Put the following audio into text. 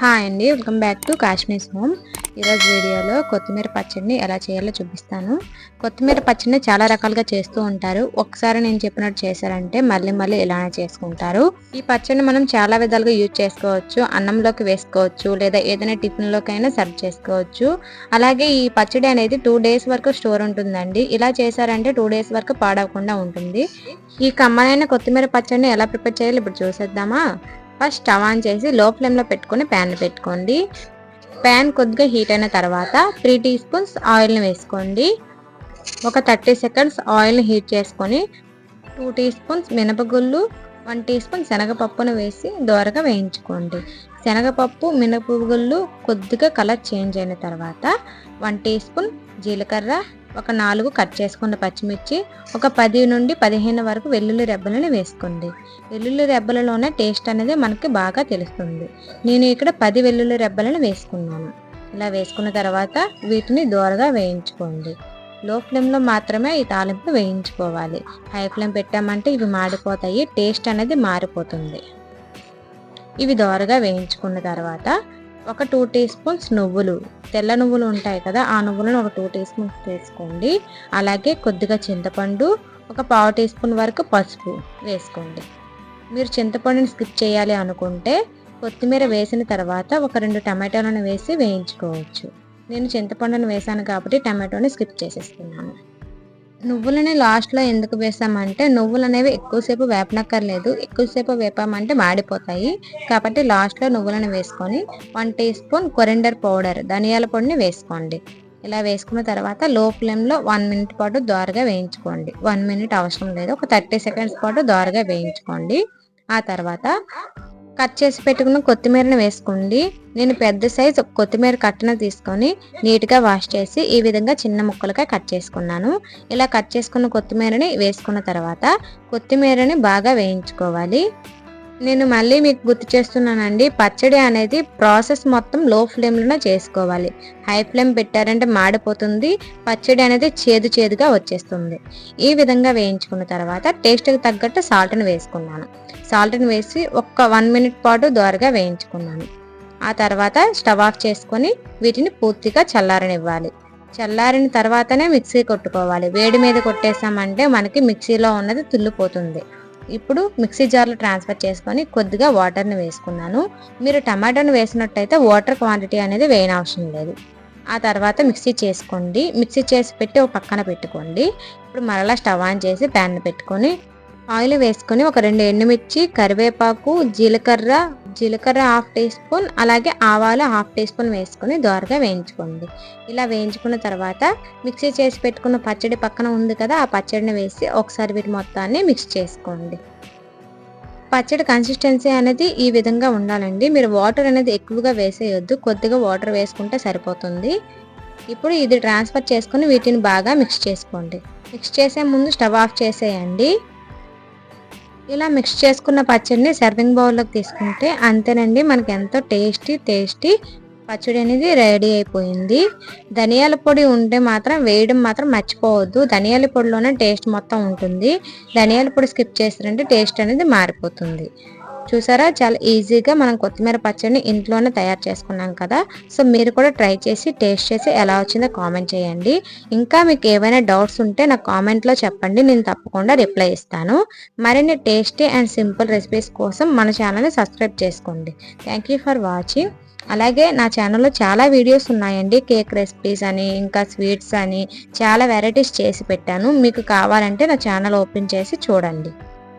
Hi అండి welcome back to Kashmir home ఈరోజు వీడియోలో కొత్తిమీర పచ్చడిని ఎలా చేయాలో చూపిస్తాను. కొత్తిమీర పచ్చడిని చాలా రకాలుగా చేస్తూ ఉంటారు. ఒకసారి నేను చెప్పినట్టు చేశారంటే మళ్ళీ మళ్ళీ ఇలానే చేసుకుంటారు. ఈ పచ్చడిని మనం చాలా విధాలుగా యూజ్ చేసుకోవచ్చు. అన్నంలోకి వేసుకోవచ్చు లేదా ఏదైనా టిఫిన్లోకి అయినా సర్వ్ చేసుకోవచ్చు. అలాగే ఈ పచ్చడి అనేది టూ డేస్ వరకు స్టోర్ ఉంటుందండి. ఇలా చేశారంటే టూ డేస్ వరకు పాడవకుండా ఉంటుంది. ఈ కమ్మనైన కొత్తిమీర పచ్చడిని ఎలా ప్రిపేర్ చేయాలి ఇప్పుడు చూసేద్దామా? ఫస్ట్ స్టవ్ ఆన్ చేసి లో ఫ్లేమ్లో పెట్టుకుని ప్యాన్ పెట్టుకోండి. ప్యాన్ కొద్దిగా హీట్ అయిన తర్వాత త్రీ టీ స్పూన్స్ ఆయిల్ని వేసుకోండి. ఒక థర్టీ సెకండ్స్ ఆయిల్ని హీట్ చేసుకొని టూ టీ స్పూన్స్ మినపగుళ్ళు వన్ టీ స్పూన్ శనగపప్పును వేసి దోరగా వేయించుకోండి. శనగపప్పు మినపగుళ్ళు కొద్దిగా కలర్ చేంజ్ అయిన తర్వాత వన్ టీ స్పూన్ జీలకర్ర ఒక నాలుగు కట్ చేసుకున్న పచ్చిమిర్చి. ఒక పది నుండి పదిహేను వరకు వెల్లుల్లి రెబ్బలను వేసుకోండి. వెల్లుల్లి రెబ్బలలోనే టేస్ట్ అనేది మనకి బాగా తెలుస్తుంది. నేను ఇక్కడ పది వెల్లుల్లి రెబ్బలను వేసుకున్నాను. ఇలా వేసుకున్న తర్వాత వీటిని దోరగా వేయించుకోండి. లో ఫ్లేమ్లో మాత్రమే ఈ తాలింపు వేయించుకోవాలి. హై ఫ్లేమ్ పెట్టామంటే ఇవి మాడిపోతాయి టేస్ట్ అనేది మారిపోతుంది. ఇవి దోరగా వేయించుకున్న తర్వాత ఒక టూ టీ స్పూన్స్ నువ్వులు. తెల్ల నువ్వులు ఉంటాయి కదా ఆ నువ్వులను ఒక టూ టీ స్పూన్స్ వేసుకోండి. అలాగే కొద్దిగా చింతపండు ఒక పావు టీ స్పూన్ వరకు పసుపు వేసుకోండి. మీరు చింతపండుని స్కిప్ చేయాలి అనుకుంటే కొత్తిమీర వేసిన తర్వాత ఒక రెండు టమాటోలను వేసి వేయించుకోవచ్చు. నేను చింతపండును వేసాను కాబట్టి టమాటోని స్కిప్ చేసేస్తున్నాను. నువ్వులని లాస్ట్లో ఎందుకు వేసామంటే నువ్వులు అనేవి ఎక్కువసేపు వేపనక్కర్లేదు. ఎక్కువసేపు వేపామంటే మాడిపోతాయి. కాబట్టి లాస్ట్లో నువ్వులను వేసుకొని one teaspoon coriander powder ధనియాల పొడిని వేసుకోండి. ఇలా వేసుకున్న తర్వాత లో ఫ్లేమ్లో వన్ మినిట్ పాటు దోరగా వేయించుకోండి. వన్ మినిట్ అవసరం లేదు. ఒక థర్టీ సెకండ్స్ పాటు దోరగా వేయించుకోండి. ఆ తర్వాత కట్ చేసి పెట్టుకున్న కొత్తిమీరని వేసుకోండి. నేను పెద్ద సైజు కొత్తిమీర కట్టను తీసుకొని నీట్గా వాష్ చేసి ఈ విధంగా చిన్న ముక్కలుగా కట్ చేసుకున్నాను. ఇలా కట్ చేసుకున్న కొత్తిమీరని వేసుకున్న తర్వాత కొత్తిమీరని బాగా వేయించుకోవాలి. నేను మళ్ళీ మీకు గుర్తు చేస్తున్నానండి పచ్చడి అనేది ప్రాసెస్ మొత్తం లో ఫ్లేమ్లోనే చేసుకోవాలి. హై ఫ్లేమ్ పెట్టారంటే మాడిపోతుంది పచ్చడి అనేది చేదు చేదుగా వచ్చేస్తుంది. ఈ విధంగా వేయించుకున్న తర్వాత టేస్ట్కి తగ్గట్టు సాల్ట్ని వేసుకున్నాను. సాల్ట్ని వేసి ఒక్క వన్ మినిట్ పాటు దోరగా వేయించుకున్నాను. ఆ తర్వాత స్టవ్ ఆఫ్ చేసుకొని వీటిని పూర్తిగా చల్లారనివ్వాలి. చల్లారిన తర్వాతనే మిక్సీ కొట్టుకోవాలి. వేడి మీద కొట్టేసామంటే మనకి మిక్సీలో ఉన్నది తుల్లిపోతుంది. ఇప్పుడు మిక్సీ జార్లో ట్రాన్స్ఫర్ చేసుకొని కొద్దిగా వాటర్ని వేసుకున్నాను. మీరు టమాటాను వేసినట్టయితే వాటర్ క్వాంటిటీ అనేది వేయని అవసరం లేదు. ఆ తర్వాత మిక్సీ చేసుకోండి. మిక్సీ చేసి పెట్టి ఒక పక్కన పెట్టుకోండి. ఇప్పుడు మరలా స్టవ్ ఆన్ చేసి ప్యాన్ పెట్టుకొని ఆయిల్ వేసుకొని ఒక రెండు ఎండుమిర్చి కరివేపాకు జీలకర్ర జీలకర్ర హాఫ్ టీ స్పూన్ అలాగే ఆవాలు హాఫ్ టీ స్పూన్ వేసుకొని దోరగా వేయించుకోండి. ఇలా వేయించుకున్న తర్వాత మిక్సీ చేసి పెట్టుకున్న పచ్చడి పక్కన ఉంది కదా ఆ పచ్చడిని వేసి ఒకసారి వీటి మొత్తాన్ని మిక్స్ చేసుకోండి. పచ్చడి కన్సిస్టెన్సీ అనేది ఈ విధంగా ఉండాలండి. మీరు వాటర్ అనేది ఎక్కువగా వేసేయొద్దు. కొద్దిగా వాటర్ వేసుకుంటే సరిపోతుంది. ఇప్పుడు ఇది ట్రాన్స్ఫర్ చేసుకొని వీటిని బాగా మిక్స్ చేసుకోండి. మిక్స్ చేసే ముందు స్టవ్ ఆఫ్ చేసేయండి. ఇలా మిక్స్ చేసుకున్న పచ్చడిని సర్వింగ్ బౌల్లోకి తీసుకుంటే అంతేనండి మనకి ఎంతో టేస్టీ టేస్టీ పచ్చడి అనేది రెడీ అయిపోయింది. ధనియాల పొడి ఉంటే మాత్రం వేయడం మాత్రం మర్చిపోవద్దు. ధనియాల పొడిలోనే టేస్ట్ మొత్తం ఉంటుంది. ధనియాల పొడి స్కిప్ చేస్తారంటే టేస్ట్ అనేది మారిపోతుంది. చూసారా? చాలా ఈజీగా మనం కొత్తిమీర పచ్చడిని ఇంట్లోనే తయారు చేసుకున్నాం కదా. సో మీరు కూడా ట్రై చేసి టేస్ట్ చేసి ఎలా వచ్చిందో కామెంట్ చేయండి. ఇంకా మీకు ఏవైనా డౌట్స్ ఉంటే నాకు కామెంట్లో చెప్పండి. నేను తప్పకుండా రిప్లై ఇస్తాను. మరిన్ని టేస్టీ అండ్ సింపుల్ రెసిపీస్ కోసం మన ఛానల్ని సబ్స్క్రైబ్ చేసుకోండి. Thank for watching. అలాగే నా ఛానల్లో చాలా వీడియోస్ ఉన్నాయండి. కేక్ రెసిపీస్ అని ఇంకా స్వీట్స్ అని చాలా వెరైటీస్ చేసి పెట్టాను. మీకు కావాలంటే నా ఛానల్ ఓపెన్ చేసి చూడండి.